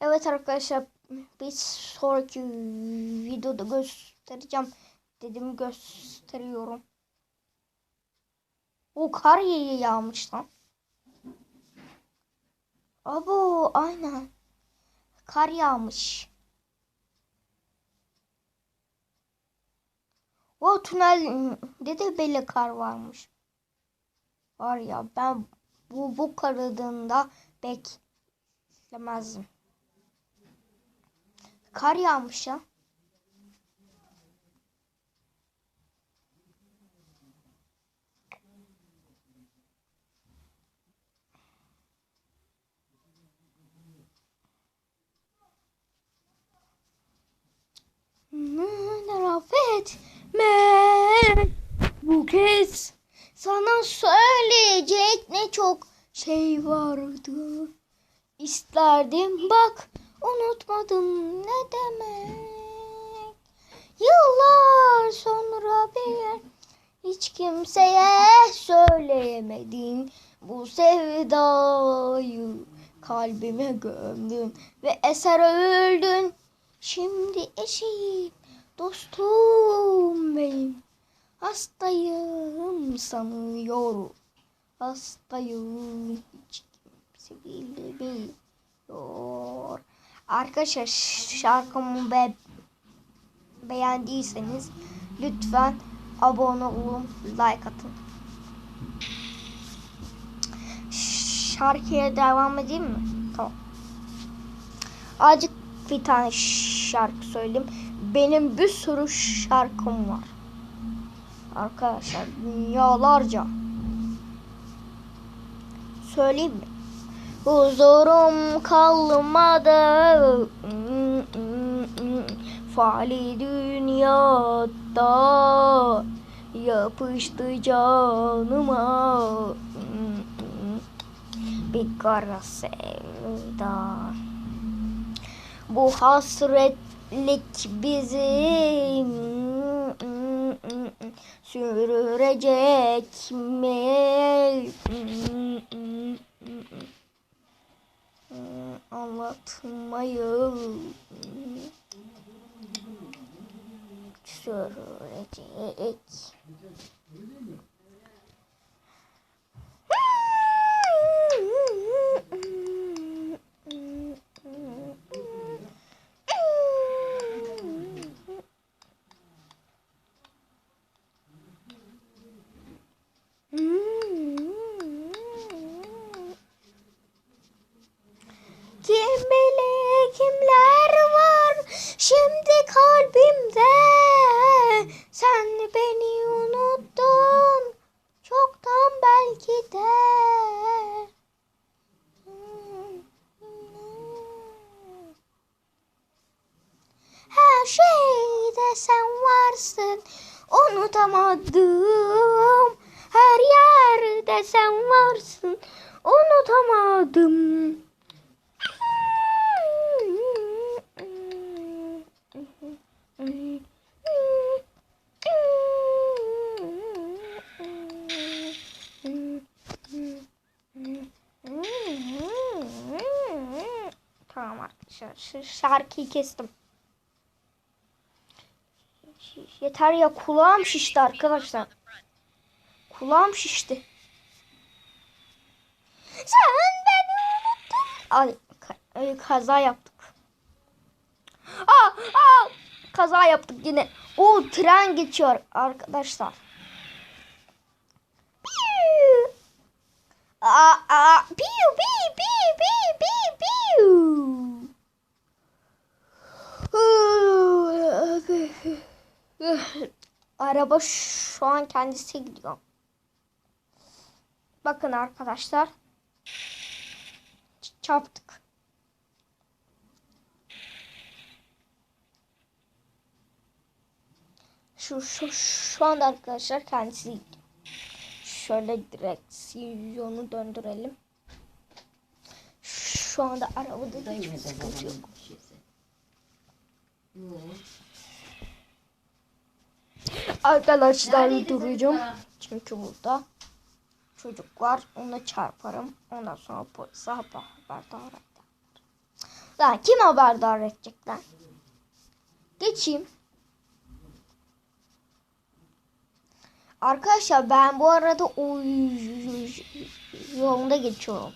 Evet arkadaşlar bir sonraki videoda göstereceğim. Dedim gösteriyorum. O kar yağmış lan. Abo aynen. Kar yağmış. O tünelde de böyle kar varmış. Var ya ben bu bu karıdığında beklemezdim. Kar yağmış ya. Rafet me bu kez sana söyleyecek ne çok şey vardı. İsterdim bak unutmadım ne demek. Yıllar sonra bir hiç kimseye söyleyemedin bu sevdayı kalbime gömdün ve eser öldün. Şimdi eşim dostum benim hastayım sanıyorum hastayım hiç kimse bilmiyor. Arkadaşlar şarkımı be beğendiyseniz lütfen abone olun, like atın. Şarkıya devam edeyim mi? Tamam. Azıcık bir tane şarkı söyleyeyim. Benim bir sürü şarkım var. Arkadaşlar dünyalarca. Söyleyeyim mi? Huzurum kalmadı. Fali dünyada Yapıştı canıma. Bir kara sevda. Bu hasretlik bizi Sürecek mi? Anlatmayı söyleyecek. Kim bilir kimler var şimdi kalbimde. Sen beni unuttun çoktan belki de. Her şeyde sen varsın unutamadım. Her yerde sen varsın unutamadım. Tamam arkadaşlar. Şu şarkıyı kestim. Yeter ya kulağım şişti arkadaşlar. Kulağım şişti. Sen beni unuttun. Ay, ka- ay, kaza yaptık. Aa, aa, kaza yaptık yine. O tren geçiyor arkadaşlar. Aa, aa, piu, piu, piu, piu, piu. Araba şu an kendisi gidiyor. Bakın arkadaşlar. Çarptık. Şu, şu, şu anda arkadaşlar kendisi. Şöyle direksiyonu döndürelim. Şu anda arabada hiçbir sıkıntı yok. Arkadaşlar duracağım. Çünkü burada çocuk var. Ona çarparım. Ondan sonra polise haber haberdar eder. Lan kim haberdar edecek lan? Geçeyim. Arkadaşlar ben bu arada oyun yolunda geçiyorum.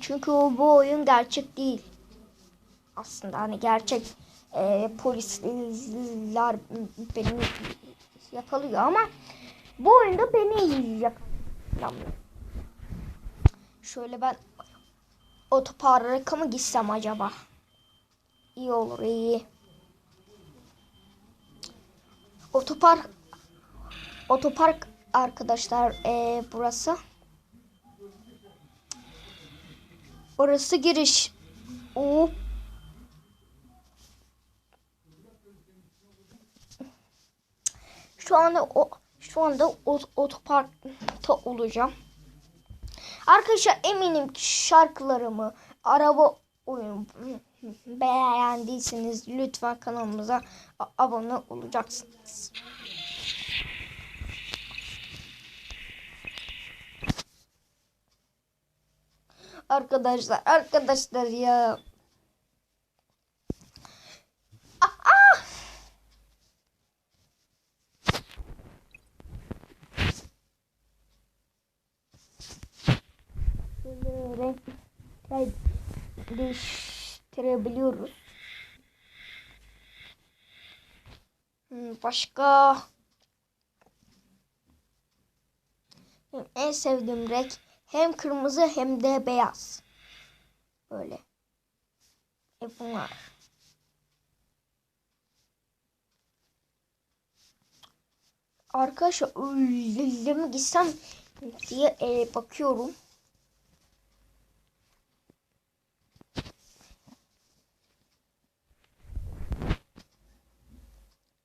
Çünkü bu oyun gerçek değil. Aslında hani gerçek e, polisler beni yakalıyor ama bu oyunda beni yakalamıyor. Şöyle ben otoparka mı gitsem acaba? İyi olur iyi. Otopark otopark arkadaşlar e, burası. Orası giriş. Oo. Şu anda o şu anda ot- otoparkta olacağım. Arkadaşlar eminim ki şarkılarımı, araba oyunu beğendiyseniz lütfen kanalımıza abone olacaksınız. Arkadaşlar, arkadaşlar ya. Ah, ah! Böyle renk renk değiştirebiliyoruz. Başka en sevdiğim renk hem kırmızı hem de beyaz. Böyle. E bunlar. Arkadaşlar öyle mi gitsem diye e, bakıyorum.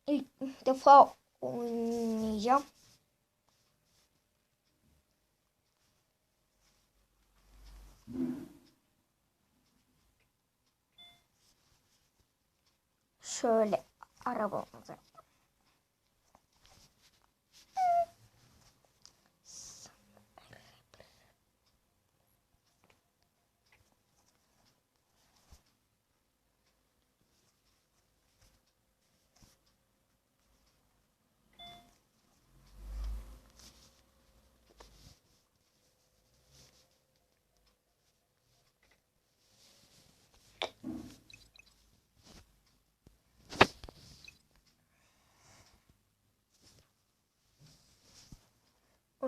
İlk defa oynayacağım. Şöyle arabamıza.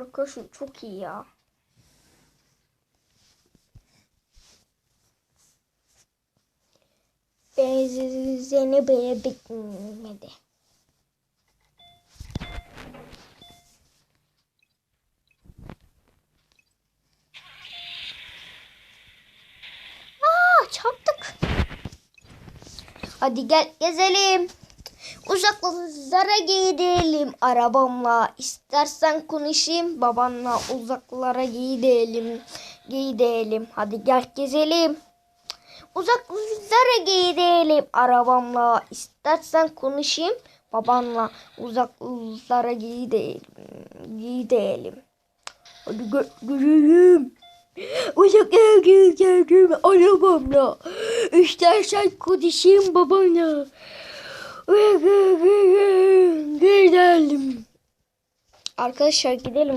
Arkadaşlar çok iyi ya. Benzini bile bitmedi. Aa çarptık. Hadi gel gezelim. Uzaklara gidelim arabamla. İstersen konuşayım babanla uzaklara gidelim. Gidelim. Hadi gel gezelim. Uzaklara gidelim arabamla. İstersen konuşayım babanla uzaklara gidelim. Gidelim. Hadi gö görelim. Uzaklara gidelim arabamla. İstersen konuşayım babanla. Gidelim. Arkadaşlar gidelim.